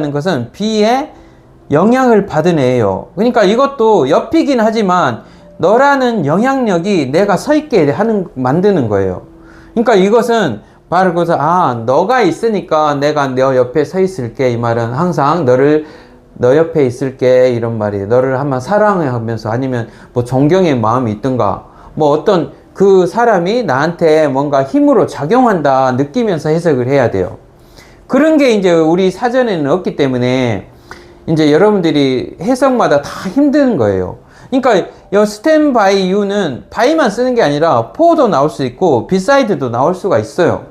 하는 것은 B의 영향을 받은 애예요. 그러니까 이것도 옆이긴 하지만 너라는 영향력이 내가 서 있게 하는 만드는 거예요. 그러니까 이것은 바로 그래서 아 너가 있으니까 내가 너 옆에 서 있을게 이 말은 항상 너를 너 옆에 있을게 이런 말이에요. 너를 한번 사랑하면서 아니면 뭐 존경의 마음이 있든가 뭐 어떤 그 사람이 나한테 뭔가 힘으로 작용한다 느끼면서 해석을 해야 돼요. 그런 게 이제 우리 사전에는 없기 때문에 이제 여러분들이 해석마다 다 힘든 거예요. 그러니까 이 스탠 바이 유는 바이만 쓰는 게 아니라 포도 나올 수 있고 비사이드도 나올 수가 있어요.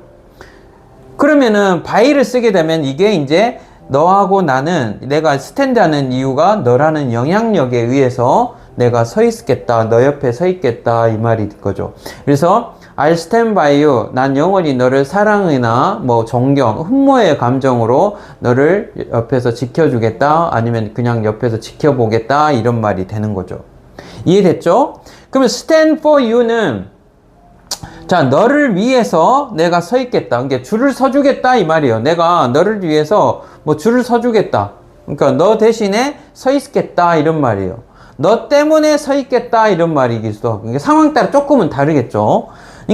그러면은 바이를 쓰게 되면 이게 이제 너하고 나는 내가 스탠드하는 이유가 너라는 영향력에 의해서 내가 서 있겠다, 너 옆에 서 있겠다 이 말이 거죠. 그래서 I'll stand by you. 난 영원히 너를 사랑이나 뭐 존경, 흠모의 감정으로 너를 옆에서 지켜주겠다, 아니면 그냥 옆에서 지켜보겠다 이런 말이 되는 거죠. 이해됐죠? 그러면 stand for you는 자, 너를 위해서 내가 서 있겠다. 그러니까 줄을 서주겠다 이 말이에요. 내가 너를 위해서 뭐 줄을 서주겠다. 그러니까 너 대신에 서 있겠다 이런 말이에요. 너 때문에 서 있겠다 이런 말이기도 하고 그러니까 상황 따라 조금은 다르겠죠.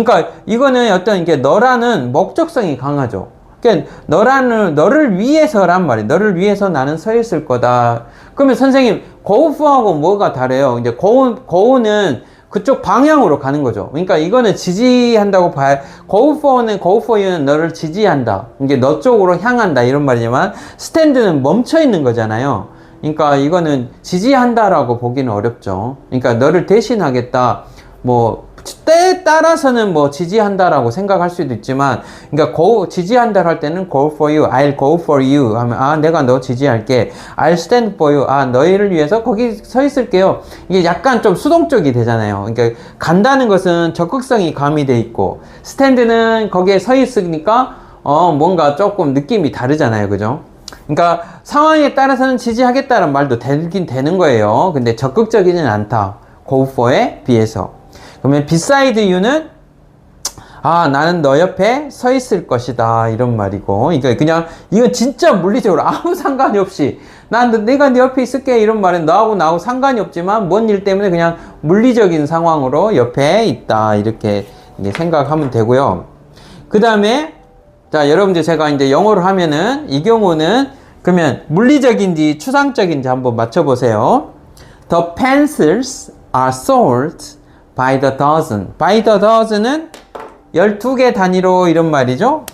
그러니까 이거는 어떤 이게 너라는 목적성이 강하죠. 그러니까 너라는 너를 위해서란 말이에요. 너를 위해서 나는 서 있을 거다. 그러면 선생님 고우프하고 뭐가 다래요? 이제 고우 고우는 그쪽 방향으로 가는 거죠. 그러니까 이거는 지지한다고 봐야 고우포는 고우포유는 너를 지지한다. 이게 너 쪽으로 향한다 이런 말이지만 스탠드는 멈춰 있는 거잖아요. 그러니까 이거는 지지한다라고 보기는 어렵죠. 그러니까 너를 대신하겠다. 뭐 때에 따라서는 뭐 지지한다라고 생각할 수도 있지만 그러니까 go, 지지한다 할 때는 go for you, I'll go for you 하면 아 내가 너 지지할게. I'll stand for you. 아 너희를 위해서 거기 서 있을게요. 이게 약간 좀 수동적이 되잖아요. 그러니까 간다는 것은 적극성이 가미돼 있고 스탠드는 거기에 서 있으니까 어 뭔가 조금 느낌이 다르잖아요. 그죠? 그러니까 상황에 따라서는 지지하겠다는 말도 되긴 되는 거예요. 근데 적극적이진 않다. go for에 비해서 그러면 beside you는 아 나는 너 옆에 서 있을 것이다. 이런 말이고. 이거 그냥 이건 진짜 물리적으로 아무 상관이 없이 난 내가 네 옆에 있을게. 이런 말은 너하고 나하고 상관이 없지만 뭔 일 때문에 그냥 물리적인 상황으로 옆에 있다. 이렇게 생각하면 되고요. 그 다음에 자 여러분들 제가 이제 영어로 하면은 이 경우는 그러면 물리적인지 추상적인지 한번 맞춰보세요. The pencils are sold by the dozen. by the dozen은 12개 단위로 이런 말이죠.